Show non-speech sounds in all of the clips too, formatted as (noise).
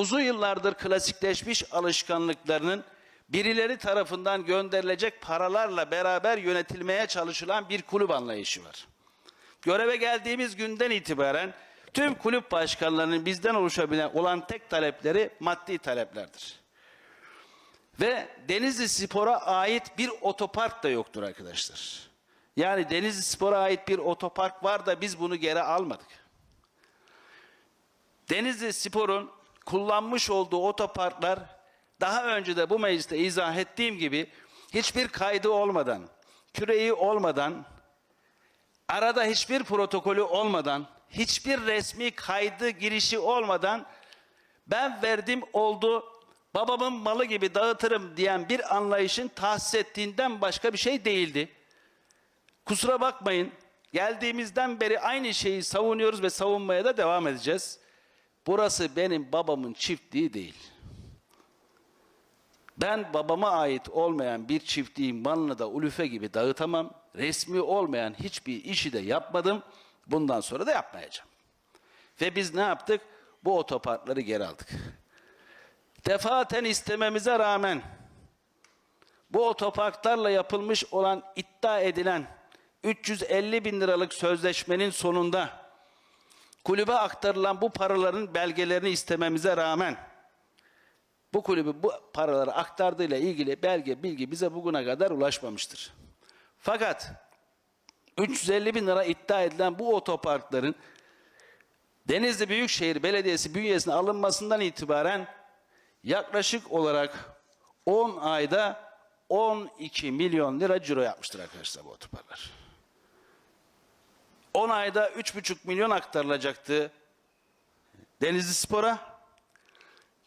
uzun yıllardır klasikleşmiş alışkanlıklarının birileri tarafından gönderilecek paralarla beraber yönetilmeye çalışılan bir kulüp anlayışı var. Göreve geldiğimiz günden itibaren tüm kulüp başkanlarının bizden oluşabilen olan tek talepleri maddi taleplerdir. Ve Denizli Spor'a ait bir otopark da yoktur arkadaşlar. Yani Denizli Spor'a ait bir otopark var da biz bunu geri almadık. Denizli Spor'un kullanmış olduğu otoparklar daha önce de bu mecliste izah ettiğim gibi hiçbir kaydı olmadan, küreği olmadan, arada hiçbir protokolü olmadan, hiçbir resmi kaydı girişi olmadan ben verdim oldu babamın malı gibi dağıtırım diyen bir anlayışın tahsis ettiğinden başka bir şey değildi. Kusura bakmayın geldiğimizden beri aynı şeyi savunuyoruz ve savunmaya da devam edeceğiz. Burası benim babamın çiftliği değil. Ben babama ait olmayan bir çiftliğin malını da ulufe gibi dağıtamam. Resmi olmayan hiçbir işi de yapmadım. Bundan sonra da yapmayacağım. Ve biz ne yaptık? Bu otoparkları geri aldık. Defaten istememize rağmen bu otoparklarla yapılmış olan iddia edilen 350 bin liralık sözleşmenin sonunda kulübe aktarılan bu paraların belgelerini istememize rağmen bu kulübü bu paraları aktardığıyla ilgili belge bilgi bize bugüne kadar ulaşmamıştır. Fakat 350 bin lira iddia edilen bu otoparkların Denizli Büyükşehir Belediyesi bünyesine alınmasından itibaren yaklaşık olarak 10 ayda 12 milyon lira ciro yapmıştır arkadaşlar bu otoparklar. 10 ayda 3,5 milyon aktarılacaktı Denizli Spor'a.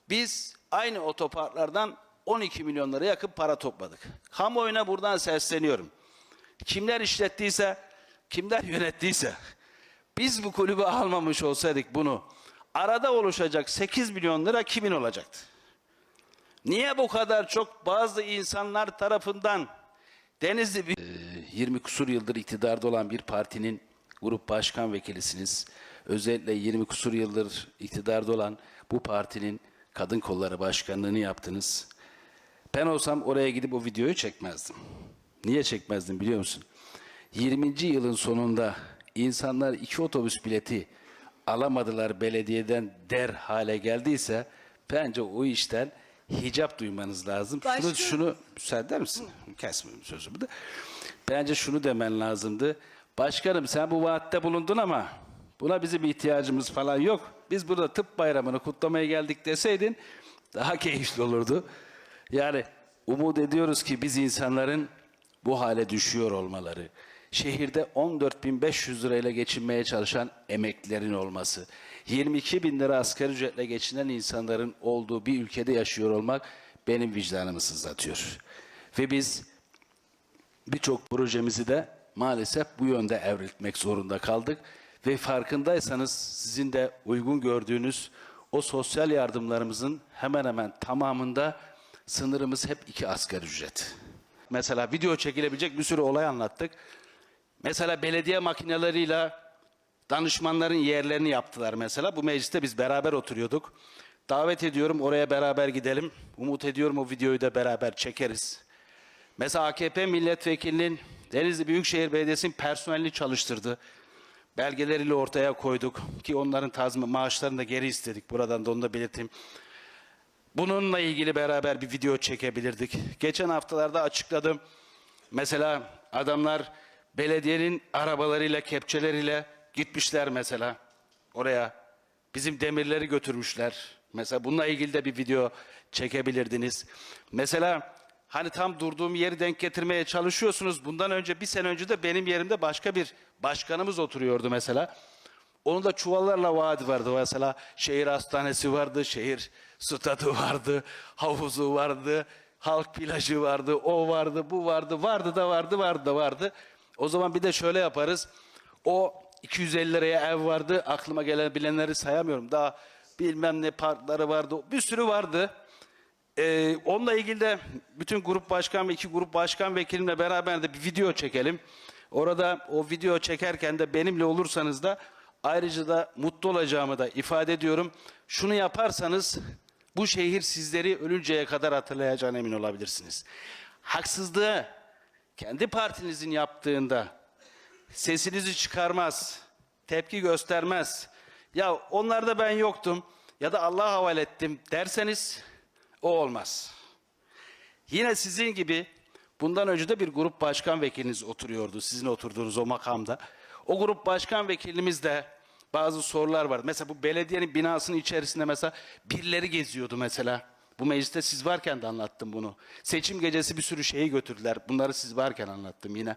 Biz aynı otoparklardan 12 milyon lira yakın para topladık. Kamuoyuna buradan sesleniyorum. Kimler işlettiyse, kimler (laughs) yönettiyse biz bu kulübü almamış olsaydık bunu arada oluşacak 8 milyon lira kimin olacaktı? Niye bu kadar çok bazı insanlar tarafından Denizli bir- Ee, 20 kusur yıldır iktidarda olan bir partinin grup başkan vekilisiniz. Özellikle 20 kusur yıldır iktidarda olan bu partinin kadın kolları başkanlığını yaptınız. Ben olsam oraya gidip o videoyu çekmezdim. Niye çekmezdim biliyor musun? 20. yılın sonunda insanlar iki otobüs bileti alamadılar belediyeden der hale geldiyse bence o işten hicap duymanız lazım. Şunu, Başka- şunu müsaade eder misin? Kesmeyeyim sözümü de. Bence şunu demen lazımdı. Başkanım sen bu vaatte bulundun ama buna bizim ihtiyacımız falan yok. Biz burada tıp bayramını kutlamaya geldik deseydin daha (laughs) keyifli olurdu. Yani umut ediyoruz ki biz insanların bu hale düşüyor olmaları, şehirde 14.500 lirayla geçinmeye çalışan emeklilerin olması, 22 bin lira asgari ücretle geçinen insanların olduğu bir ülkede yaşıyor olmak benim vicdanımı sızlatıyor. Ve biz birçok projemizi de maalesef bu yönde evriltmek zorunda kaldık. Ve farkındaysanız sizin de uygun gördüğünüz o sosyal yardımlarımızın hemen hemen tamamında sınırımız hep iki asgari ücret. Mesela video çekilebilecek bir sürü olay anlattık. Mesela belediye makineleriyle danışmanların yerlerini yaptılar mesela. Bu mecliste biz beraber oturuyorduk. Davet ediyorum oraya beraber gidelim. Umut ediyorum o videoyu da beraber çekeriz. Mesela AKP milletvekilinin Denizli Büyükşehir Belediyesi'nin personelini çalıştırdı. Belgeleriyle ortaya koyduk ki onların tazmin maaşlarını da geri istedik. Buradan da onu da belirteyim. Bununla ilgili beraber bir video çekebilirdik. Geçen haftalarda açıkladım. Mesela adamlar belediyenin arabalarıyla, kepçeleriyle gitmişler mesela oraya. Bizim demirleri götürmüşler. Mesela bununla ilgili de bir video çekebilirdiniz. Mesela hani tam durduğum yeri denk getirmeye çalışıyorsunuz. Bundan önce bir sene önce de benim yerimde başka bir başkanımız oturuyordu mesela. Onun da çuvallarla vaadi vardı. Mesela şehir hastanesi vardı, şehir stadı vardı, havuzu vardı, halk plajı vardı, o vardı, bu vardı, vardı da vardı, vardı da vardı. O zaman bir de şöyle yaparız. O 250 liraya ev vardı. Aklıma gelen bilenleri sayamıyorum. Daha bilmem ne parkları vardı. Bir sürü vardı. Ee, onunla ilgili de bütün grup başkan ve iki grup başkan vekilimle beraber de bir video çekelim. Orada o video çekerken de benimle olursanız da ayrıca da mutlu olacağımı da ifade ediyorum. Şunu yaparsanız Bu şehir sizleri ölünceye kadar hatırlayacağına emin olabilirsiniz. Haksızlığı kendi partinizin yaptığında sesinizi çıkarmaz, tepki göstermez. Ya onlarda ben yoktum ya da Allah'a havale ettim derseniz o olmaz. Yine sizin gibi bundan önce de bir grup başkan vekiliniz oturuyordu. Sizin oturduğunuz o makamda. O grup başkan vekilimiz de bazı sorular var. Mesela bu belediyenin binasının içerisinde mesela birileri geziyordu mesela. Bu mecliste siz varken de anlattım bunu. Seçim gecesi bir sürü şeyi götürdüler. Bunları siz varken anlattım yine.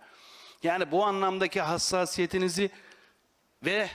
Yani bu anlamdaki hassasiyetinizi ve